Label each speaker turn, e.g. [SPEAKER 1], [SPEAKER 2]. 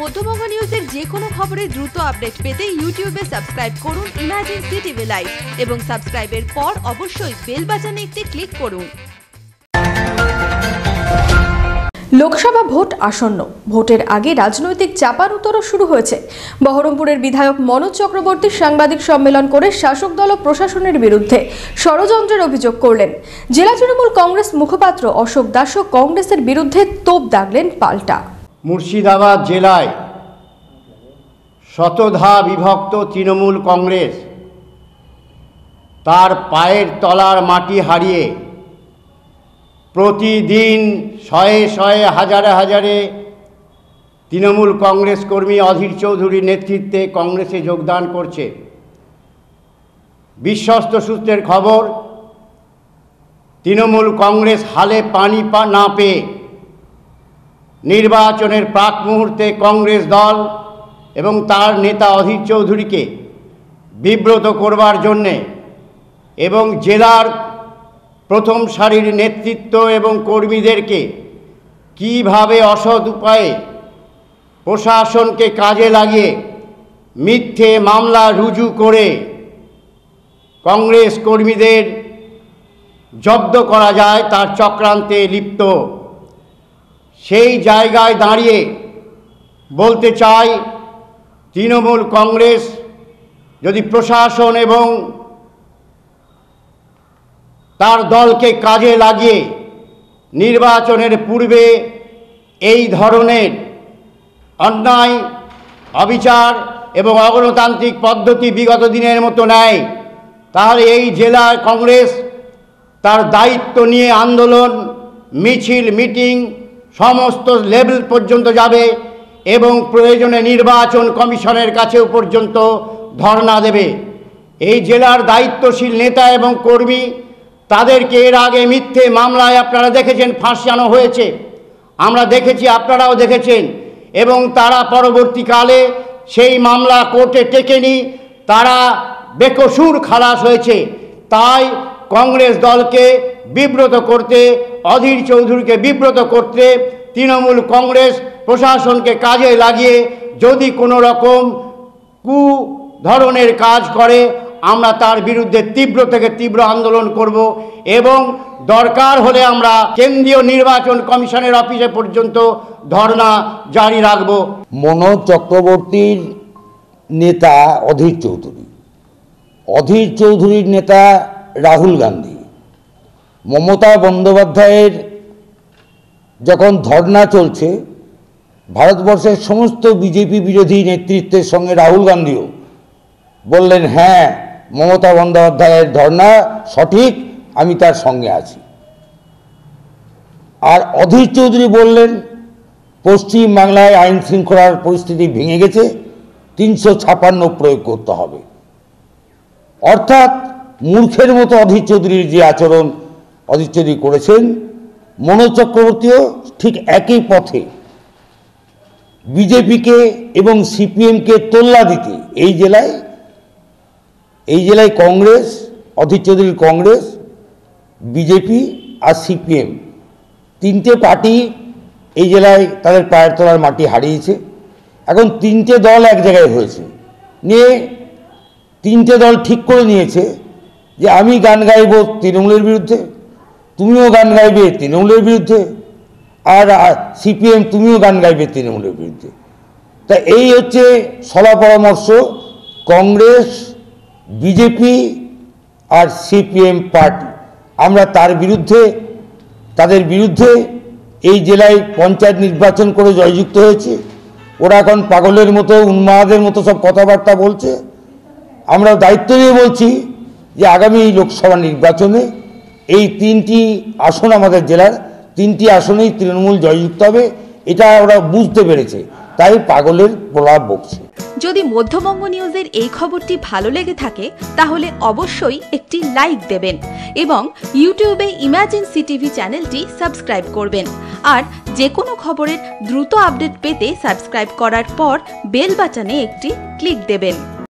[SPEAKER 1] মধ্যবঙ্গ নিউজের যে কোনো খবরের দ্রুত আপডেট পেতে ইউটিউবে সাবস্ক্রাইব করুন ইমাজিন সিটিভি লাইভ এবং সাবস্ক্রাইবের পর অবশ্যই বেল বাটনে একটি ক্লিক করুন।
[SPEAKER 2] লোকসভা ভোট আসন্ন। ভোটের আগে রাজনৈতিক চাপানুতরও শুরু হয়েছে। বহরমপুরের বিধায়ক মনোজ চক্রবর্তী সাংবাদিক সম্মেলন করে শাসক দল ও প্রশাসনের বিরুদ্ধে ষড়যন্ত্রের অভিযোগ করলেন। জেলা তৃণমূল কংগ্রেস মুখপাত্র অশোক দাসও কংগ্রেসের বিরুদ্ধে তোপ দাগলেন পাল্টা।
[SPEAKER 3] মুর্শিদাবাদ জেলায় শতধা বিভক্ত তৃণমূল কংগ্রেস তার পায়ের তলার মাটি হারিয়ে প্রতিদিন শয়ে শয়ে হাজারে হাজারে তৃণমূল কংগ্রেস কর্মী অধীর চৌধুরীর নেতৃত্বে কংগ্রেসে যোগদান করছে। বিশ্বস্ত সূত্রের খবর, তৃণমূল কংগ্রেস হালে পানি পা না পেয়ে নির্বাচনের প্রাক মুহূর্তে কংগ্রেস দল এবং তার নেতা অধীর চৌধুরীকে বিব্রত করবার জন্যে এবং জেলার প্রথম সারির নেতৃত্ব এবং কর্মীদেরকে কীভাবে অসৎ উপায়ে প্রশাসনকে কাজে লাগিয়ে মিথ্যে মামলা রুজু করে কংগ্রেস কর্মীদের জব্দ করা যায়, তার চক্রান্তে লিপ্ত সেই জায়গায় দাঁড়িয়ে বলতে চাই, তৃণমূল কংগ্রেস যদি প্রশাসন এবং তার দলকে কাজে লাগিয়ে নির্বাচনের পূর্বে এই ধরনের অন্যায়, অবিচার এবং অগণতান্ত্রিক পদ্ধতি বিগত দিনের মতো নেয়, তাহলে এই জেলার কংগ্রেস তার দায়িত্ব নিয়ে আন্দোলন, মিছিল, মিটিং সমস্ত লেভেল পর্যন্ত যাবে এবং প্রয়োজনে নির্বাচন কমিশনের কাছেও পর্যন্ত ধর্ণা দেবে। এই জেলার দায়িত্বশীল নেতা এবং কর্মী, তাদেরকে এর আগে মিথ্যে মামলায় আপনারা দেখেছেন, ফাঁসানো হয়েছে। আমরা দেখেছি, আপনারাও দেখেছেন। এবং তারা পরবর্তীকালে সেই মামলা কোর্টে টেকেনি, তারা বেকসুর খালাস হয়েছে। তাই কংগ্রেস দলকে বিব্রত করতে, অধীর চৌধুরীকে বিব্রত করতে তৃণমূল কংগ্রেস প্রশাসনকে কাজে লাগিয়ে যদি কোনো রকম কু ধরনের কাজ করে, আমরা তার বিরুদ্ধে তীব্র থেকে তীব্র আন্দোলন করব এবং দরকার হলে আমরা কেন্দ্রীয় নির্বাচন কমিশনের অফিসে পর্যন্ত ধর্ণা জারি রাখব।
[SPEAKER 4] মনোজ চক্রবর্তীর নেতা অধীর চৌধুরী। অধীর চৌধুরীর নেতা রাহুল গান্ধী। মমতা বন্দ্যোপাধ্যায়ের যখন ধর্না চলছে, ভারতবর্ষের সমস্ত বিজেপি বিরোধী নেতৃত্বের সঙ্গে রাহুল গান্ধীও বললেন হ্যাঁ মমতা বন্দ্যোপাধ্যায়ের ধর্না সঠিক, আমি তার সঙ্গে আছি। আর অধীর চৌধুরী বললেন পশ্চিম বাংলায় আইন শৃঙ্খলার পরিস্থিতি ভেঙে গেছে, তিনশো ছাপান্ন প্রয়োগ করতে হবে। অর্থাৎ মূর্খের মতো অধীর চৌধুরীর যে আচরণ অধীর চৌধুরী করেছেন। মনোজ চক্রবর্তীও ঠিক একই পথে। বিজেপিকে এবং সিপিএমকে তোল্লা দিতে এই জেলায় এই জেলায় কংগ্রেস অধীর কংগ্রেস, বিজেপি আর সিপিএম। তিনটে পার্টি এই জেলায় তাদের পায়ের তলার মাটি হারিয়েছে। এখন তিনটে দল এক জায়গায় হয়েছে। নিয়ে তিনটে দল ঠিক করে নিয়েছে যে আমি গান গাইব তৃণমূলের বিরুদ্ধে তুমিও গান গাইবে তৃণমূলের বিরুদ্ধে, আর সিপিএম তুমিও গান গাইবে তৃণমূলের বিরুদ্ধে। তা এই হচ্ছে সলা পরামর্শ, কংগ্রেস, বিজেপি আর সিপিএম পার্টি। আমরা তার বিরুদ্ধে, তাদের বিরুদ্ধে এই জেলায় পঞ্চায়েত নির্বাচন করে জয়যুক্ত হয়েছে। ওরা এখন পাগলের মতো, উন্মাদের মতো সব কথাবার্তা বলছে। আমরা দায়িত্ব নিয়ে বলছি যে আগামী লোকসভা নির্বাচনে এই তিনটি আসন আমাদের জেলার, তিনটি আসনেই তৃণমূল জয়যুক্ত হবে, এটা ওরা বুঝতে পেরেছে। তাই পাগলের প্রলাপ বকছে।
[SPEAKER 1] যদি মধ্যবঙ্গ নিউজের এই খবরটি ভালো লেগে থাকে, তাহলে অবশ্যই একটি লাইক দেবেন এবং ইউটিউবে ইমাজিন সিটিভি চ্যানেলটি সাবস্ক্রাইব করবেন। আর যে কোনো খবরের দ্রুত আপডেট পেতে সাবস্ক্রাইব করার পর বেল বাটনে একটি ক্লিক দেবেন।